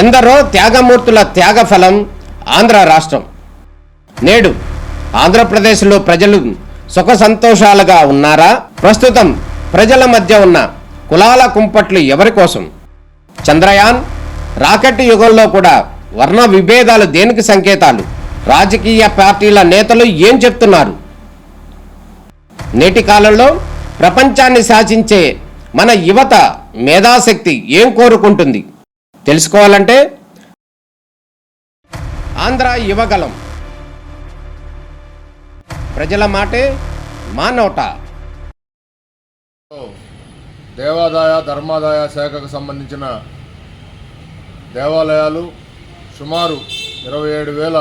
ఎందరో త్యాగమూర్తుల త్యాగ ఫలం ఆంధ్ర రాష్ట్రం. నేడు ఆంధ్రప్రదేశ్లో ప్రజలు సుఖ సంతోషాలుగా ఉన్నారా? ప్రస్తుతం ప్రజల మధ్య ఉన్న కులాల కుంపట్లు ఎవరి కోసం? చంద్రయాన్ రాకెట్ యుగంలో కూడా వర్ణ విభేదాలు దేనికి సంకేతాలు? రాజకీయ పార్టీల నేతలు ఏం చెప్తున్నారు? నేటి కాలంలో ప్రపంచాన్ని శాసించే మన యువత మేధాశక్తి ఏం కోరుకుంటుంది? తెలుసుకోవాలంటే ఆంధ్ర యువగలం. ప్రజల మాటే మా నోట. దేవాదాయ ధర్మాదాయ శాఖకు సంబంధించిన దేవాలయాలు సుమారు ఇరవై ఏడు వేల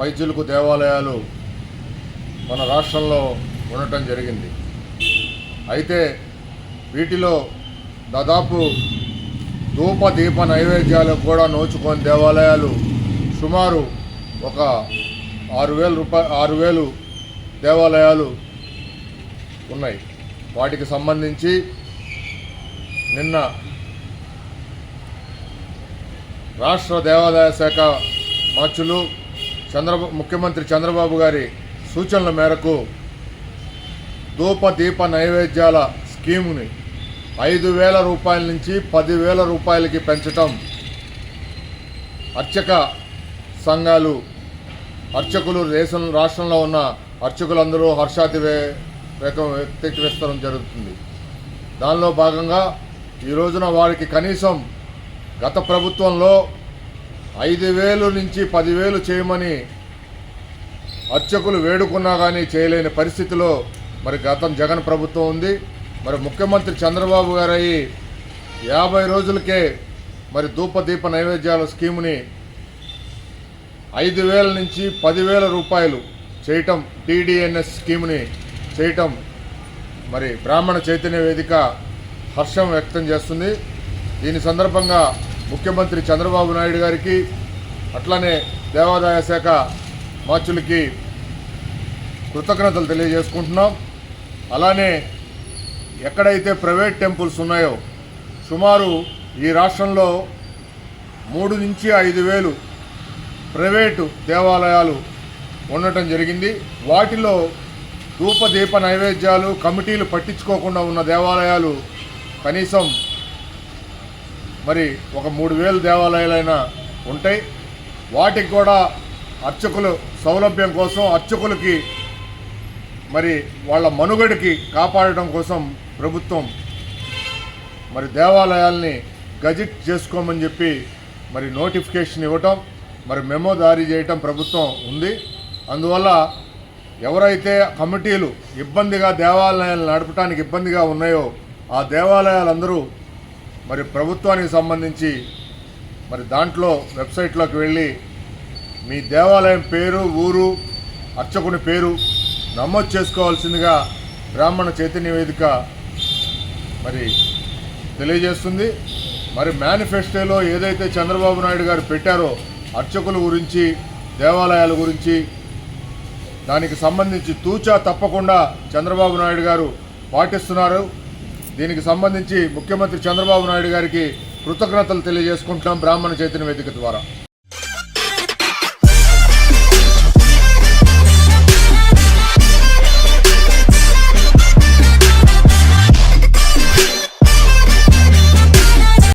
పైచిలుకు దేవాలయాలు మన రాష్ట్రంలో ఉండటం జరిగింది. అయితే వీటిలో దాదాపు ధూప దీప నైవేద్యాలు కూడా నోచుకొని దేవాలయాలు సుమారు ఒక ఆరు వేల రూపాయ ఆరు వేలు దేవాలయాలు ఉన్నాయి. వాటికి సంబంధించి నిన్న రాష్ట్ర దేవాదాయ శాఖ మార్చులు చంద్రబాబు ముఖ్యమంత్రి చంద్రబాబు గారి సూచనల మేరకు ధూప దీప నైవేద్యాల స్కీముని ఐదు వేల రూపాయల నుంచి పదివేల రూపాయలకి పెంచటం అర్చక సంఘాలు అర్చకులు దేశం రాష్ట్రంలో ఉన్న అర్చకులందరూ హర్షాతి వ్యక్తీకరిస్తడం జరుగుతుంది. దానిలో భాగంగా ఈ రోజున వారికి కనీసం గత ప్రభుత్వంలో ఐదు వేలు నుంచి పదివేలు చేయమని అర్చకులు వేడుకున్నా కానీ చేయలేని పరిస్థితిలో మరి గతం జగన్ ప్రభుత్వం ఉంది. మరి ముఖ్యమంత్రి చంద్రబాబు గారు యాభై రోజులకే మరి ధూపదీప నైవేద్యాల స్కీముని ఐదు వేల నుంచి పదివేల రూపాయలు చేయటం టీడీఎన్ఎస్ స్కీమ్ని చేయటం మరి బ్రాహ్మణ చైతన్య వేదిక హర్షం వ్యక్తం చేస్తుంది. దీని సందర్భంగా ముఖ్యమంత్రి చంద్రబాబు నాయుడు గారికి అట్లానే దేవాదాయ శాఖ మార్చులకి కృతజ్ఞతలు తెలియజేసుకుంటున్నాం. అలానే ఎక్కడైతే ప్రైవేట్ టెంపుల్స్ ఉన్నాయో సుమారు ఈ రాష్ట్రంలో మూడు నుంచి ఐదు వేలు ప్రైవేటు దేవాలయాలు ఉండటం జరిగింది. వాటిలో ధూప దీప నైవేద్యాలు కమిటీలు పట్టించుకోకుండా ఉన్న దేవాలయాలు కనీసం మరి ఒక మూడు వేలు దేవాలయాలైనా ఉంటాయి. వాటికి కూడా అర్చకులు సౌలభ్యం కోసం అర్చకులకి మరి వాళ్ళ మనుగడికి కాపాడటం కోసం ప్రభుత్వం మరి దేవాలయాల్ని గజిట్ చేసుకోమని చెప్పి మరి నోటిఫికేషన్ ఇవ్వటం మరి మెమో జారీ చేయటం ప్రభుత్వం ఉంది. అందువల్ల ఎవరైతే కమిటీలు ఇబ్బందిగా దేవాలయాలు నడపడానికి ఇబ్బందిగా ఉన్నాయో ఆ దేవాలయాలందరూ మరి ప్రభుత్వానికి సంబంధించి మరి దాంట్లో వెబ్సైట్లోకి వెళ్ళి మీ దేవాలయం పేరు ఊరు అర్చకుని పేరు నమోదు చేసుకోవాల్సిందిగా బ్రాహ్మణ చైతన్య వేదిక మరి తెలియజేస్తుంది. మరి మేనిఫెస్టోలో ఏదైతే చంద్రబాబు నాయుడు గారు పెట్టారో అర్చకుల గురించి దేవాలయాల గురించి దానికి సంబంధించి తూచా తప్పకుండా చంద్రబాబు నాయుడు గారు పాటిస్తున్నారు. దీనికి సంబంధించి ముఖ్యమంత్రి చంద్రబాబు నాయుడు గారికి కృతజ్ఞతలు తెలియజేసుకుంటున్నాం బ్రాహ్మణ చైతన్య వేదిక ద్వారా.